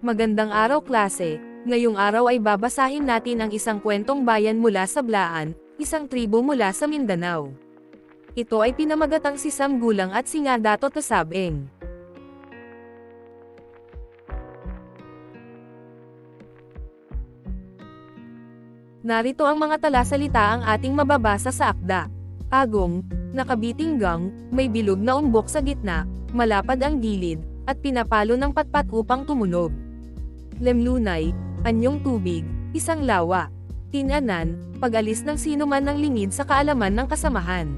Magandang araw klase, ngayong araw ay babasahin natin ang isang kwentong bayan mula sa Blaan, isang tribo mula sa Mindanao. Ito ay pinamagatang si Sam Gulang at si Ngadato Tasabeng. Narito ang mga talasalita ang ating mababasa sa akda. Agong, nakabiting gang, may bilog na umbok sa gitna, malapad ang gilid, at pinapalo ng patpat upang tumunog. Lemlunay, anyong tubig, isang lawa. Tinanan, pag-alis ng sinuman ng lingid sa kaalaman ng kasamahan.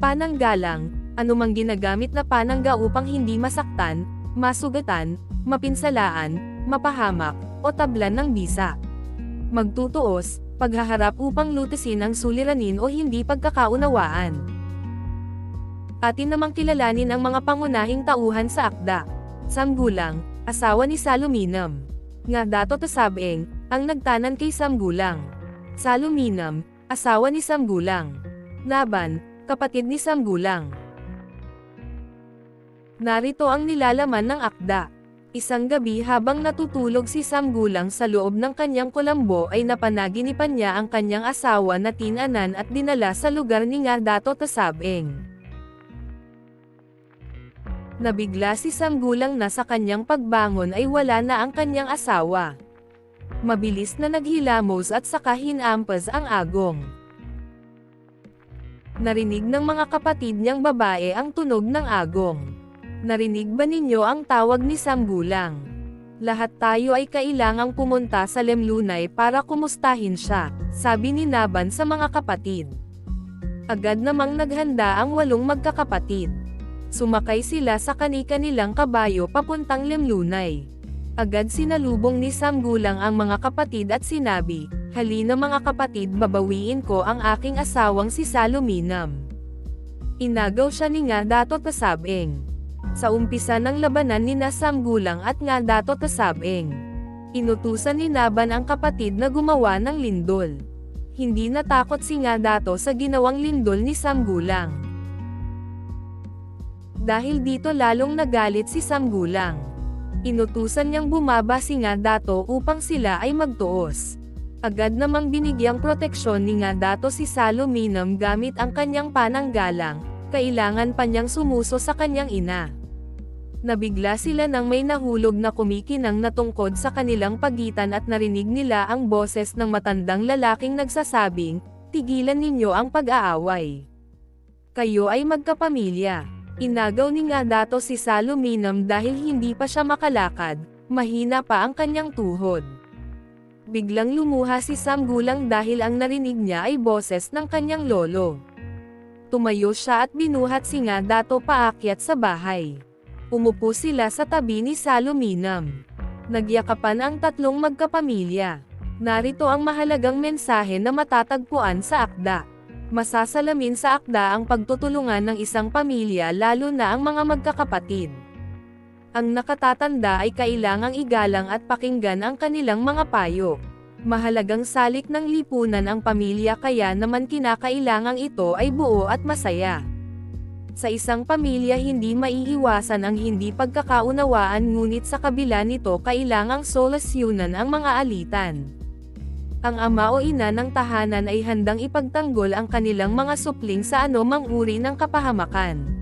Pananggalang, anumang ginagamit na panangga upang hindi masaktan, masugatan, mapinsalaan, mapahamak, o tablan ng bisa. Magtutuos, paghaharap upang lutisin ang suliranin o hindi pagkakaunawaan. Atin namang kilalanin ang mga pangunahing tauhan sa akda. Samgulang, asawa ni Saluminam. Nga dato tasabeng, ang nagtanan kay Samgulang. Saluminam, asawa ni Samgulang. Naban, kapatid ni Samgulang. Narito ang nilalaman ng akda. Isang gabi habang natutulog si Samgulang sa loob ng kanyang kulambo ay napanaginipan niya ang kanyang asawa na tinanan at dinala sa lugar ni Ngadato Tasabeng. Nabigla si Samgulang na sa kanyang pagbangon ay wala na ang kanyang asawa. Mabilis na naghilamos at saka hinampas ang agong. Narinig ng mga kapatid niyang babae ang tunog ng agong. Narinig ba ninyo ang tawag ni Samgulang? Lahat tayo ay kailangang pumunta sa Lemlunay para kumustahin siya, sabi ni Naban sa mga kapatid. Agad namang naghanda ang walong magkakapatid. Sumakay sila sa kani-kanilang kabayo papuntang Lemlunay. Agad sinalubong ni Samgulang ang mga kapatid at sinabi, Halina mga kapatid babawiin ko ang aking asawang si Saluminam. Inagaw siya ni nga dato tasabeng. Sa umpisa ng labanan ni na Samgulang at nga dato tasabeng. Inutusan ni Naban ang kapatid na gumawa ng lindol. Hindi natakot si nga dato sa ginawang lindol ni Samgulang. Dahil dito lalong nagalit si Samgulang. Inutusan niyang bumaba si Ngadato upang sila ay magtuos. Agad namang binigyang proteksyon ni Ngadato si Saluminam gamit ang kanyang pananggalang, kailangan pa niyang sumuso sa kanyang ina. Nabigla sila nang may nahulog na kumikinang natungkod sa kanilang pagitan at narinig nila ang boses ng matandang lalaking nagsasabing, tigilan ninyo ang pag-aaway. Kayo ay magkapamilya. Inagaw ni nga dato si Saluminam dahil hindi pa siya makalakad, mahina pa ang kanyang tuhod. Biglang lumuha si Samgulang dahil ang narinig niya ay boses ng kanyang lolo. Tumayo siya at binuhat si nga dato paakyat sa bahay. Umupo sila sa tabi ni Saluminam. Nagyakapan ang tatlong magkapamilya. Narito ang mahalagang mensahe na matatagpuan sa akda. Masasalamin sa akda ang pagtutulungan ng isang pamilya lalo na ang mga magkakapatid. Ang nakatatanda ay kailangang igalang at pakinggan ang kanilang mga payo. Mahalagang salik ng lipunan ang pamilya kaya naman kinakailangang ito ay buo at masaya. Sa isang pamilya hindi maiiwasan ang hindi pagkakaunawaan ngunit sa kabila nito kailangang solusyonan ang mga alitan ang ama o ina ng tahanan ay handang ipagtanggol ang kanilang mga supling sa anumang uri ng kapahamakan.